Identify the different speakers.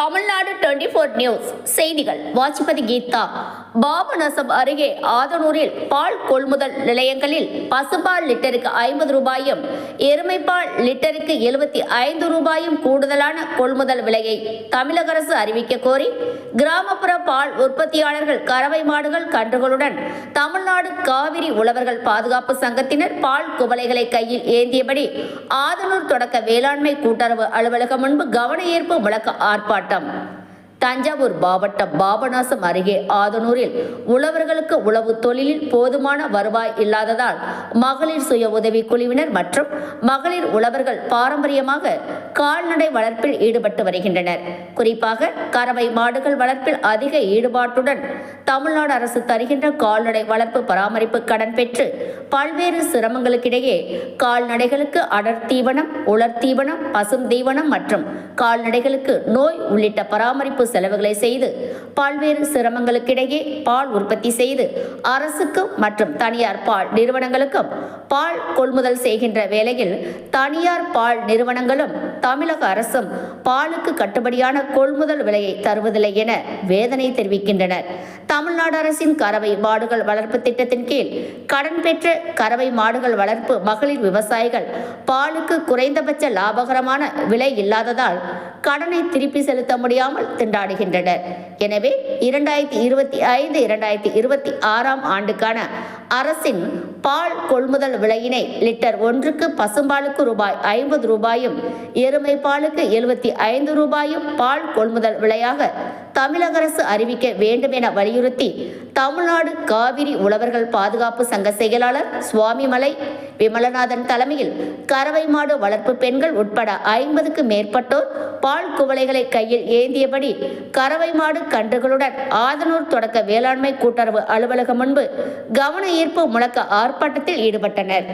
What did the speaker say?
Speaker 1: Tamil Nadu twenty four news செய்திகள். வாசிப்பது கீதா. பாபநாசம் அருகே ஆதனூரில் பால் கொள்முதல் நிலையங்களில் பசுபால் லிட்டருக்கு ஐம்பது ரூபாயும் எருமைப்பால் லிட்டருக்கு எழுபத்தி ஐந்து ரூபாயும் கூடுதலான கொள்முதல் விலையை தமிழக அரசு அறிவிக்க கோரி கிராமப்புற பால் உற்பத்தியாளர்கள் கறவை மாடுகள் கன்றுகளுடன் தமிழ்நாடு காவிரி உழவர்கள் பாதுகாப்பு சங்கத்தினர் பால் குவளைகளை கையில் ஏந்தியபடி ஆதனூர் தொடக்க வேளாண்மை கூட்டுறவு அலுவலகம் முன்பு கவன ஈர்ப்பு முழக்க ஆர்ப்பாட்டம். தஞ்சாவூர் மாவட்டம் பாபநாசம் அருகே ஆதனூரில் உழவர்களுக்கு உழவு தொழிலில் போதுமான வருவாய் இல்லாததால் மகளிர் சுய உதவி குழுவினர் மற்றும் மகளிர் உழவர்கள் பாரம்பரியமாக கால்நடை வளர்ப்பில் ஈடுபட்டு வருகின்றனர். குறிப்பாக கறவை மாடுகள் வளர்ப்பில் அதிக ஈடுபாட்டுடன் தமிழ்நாடு அரசு தருகின்ற கால்நடை வளர்ப்பு பராமரிப்பு கடன் பெற்று பல்வேறு சிரமங்களுக்கிடையே கால்நடைகளுக்கு அடர் தீவனம் உலர் தீவனம் பசும் தீவனம் மற்றும் கால்நடைகளுக்கு நோய் உள்ளிட்ட பராமரிப்பு செலவுகளை செய்து பல்வேறு சிரமங்களுக்கிடையே பால் உற்பத்தி செய்து அரசுக்கும் மற்றும் தனியார் பால் நிறுவனங்களுக்கும் பால் கொள்முதல் செய்கின்ற வேளையில் தனியார் பால் நிறுவனங்களும் தமிழக அரசும் பாலுக்கு கட்டுப்படியான கொள்முதல் விலையை தருவதில்லை என வேதனை தெரிவிக்கின்றனர். தமிழ்நாடு அரசின் கறவை மாடுகள் வளர்ப்பு திட்டத்தின் கீழ் கடன் பெற்ற கறவை மாடுகள் வளர்ப்பு மகளிர் விவசாயிகள் பாலுக்கு குறைந்தபட்ச லாபகரமான விலை இல்லாததால் கடனை திருப்பி செலுத்த முடியாமல் திண்டாடுகின்றனர். எனவே இரண்டாயிரத்தி இருபத்தி ஐந்து இரண்டாயிரத்தி இருபத்தி ஆறாம் ஆண்டுக்கான அரசின் பால் கொள்முதல் விலையினை லிட்டர் ஒன்றுக்கு பசும்பாலுக்கு ரூபாய் ஐம்பது ரூபாயும் எருமை பாலுக்கு எழுபத்தி ஐந்து ரூபாயும் பால் கொள்முதல் விலையாக தமிழக அரசு அறிவிக்க வேண்டும் என வலியுறுத்தி தமிழ்நாடு காவிரி உழவர்கள் பாதுகாப்பு சங்க செயலாளர் சுவாமிமலை விமலநாதன் தலைமையில் கறவை மாடு வளர்ப்பு பெண்கள் உட்பட ஐம்பதுக்கு மேற்பட்டோர் பால் குவளைகளை கையில் ஏந்தியபடி கறவை மாடு கன்றுகளுடன் ஆதனூர் தொடக்க வேளாண்மை கூட்டுறவு அலுவலகம் முன்பு கவன ஈர்ப்பு முழக்க ஆர்ப்பாட்டத்தில் ஈடுபட்டனர்.